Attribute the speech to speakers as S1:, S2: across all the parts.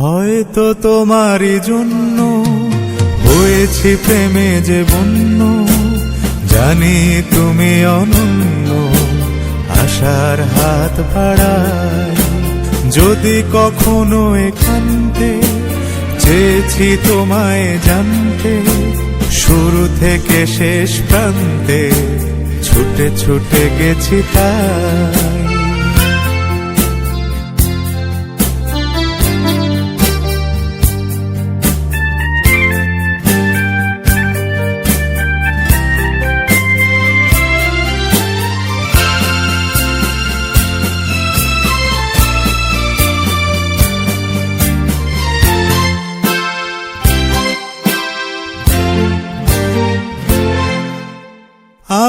S1: হয়তো তোমারই জন্য হয়েছি প্রেমে যে বন্য। জানি তুমি অনন্য, আশার হাত বাড়াই। যদি কখনো এখানতে চেয়েছি তোমায় জানতে, শুরু থেকে শেষ প্রান্তে ছুটে ছুটে গেছি তাই।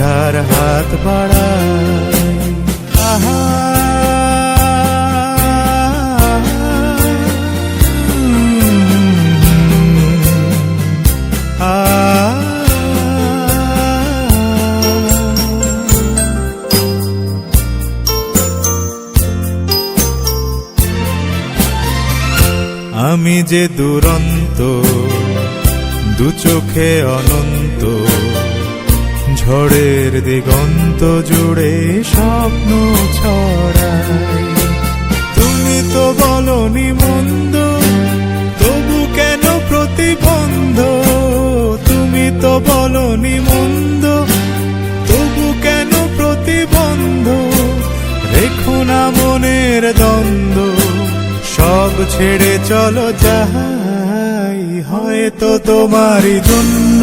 S1: আশার হাত আহা আমি যে দুরন্ত দু চোখে অনন্ত ঝড়ের দিগন্ত জুড়ে স্বপ্ন ছড়াই তুমি তো বলনি মন্দ, তবু কেন প্রতিবন্ধ? তুমি তো বলনি মন্দ, তবু কেন প্রতিবন্ধ? রেখো না মনের দ্বন্দ্ব, সব ছেড়ে চলো যাই হয়তো তোমারই জন্য।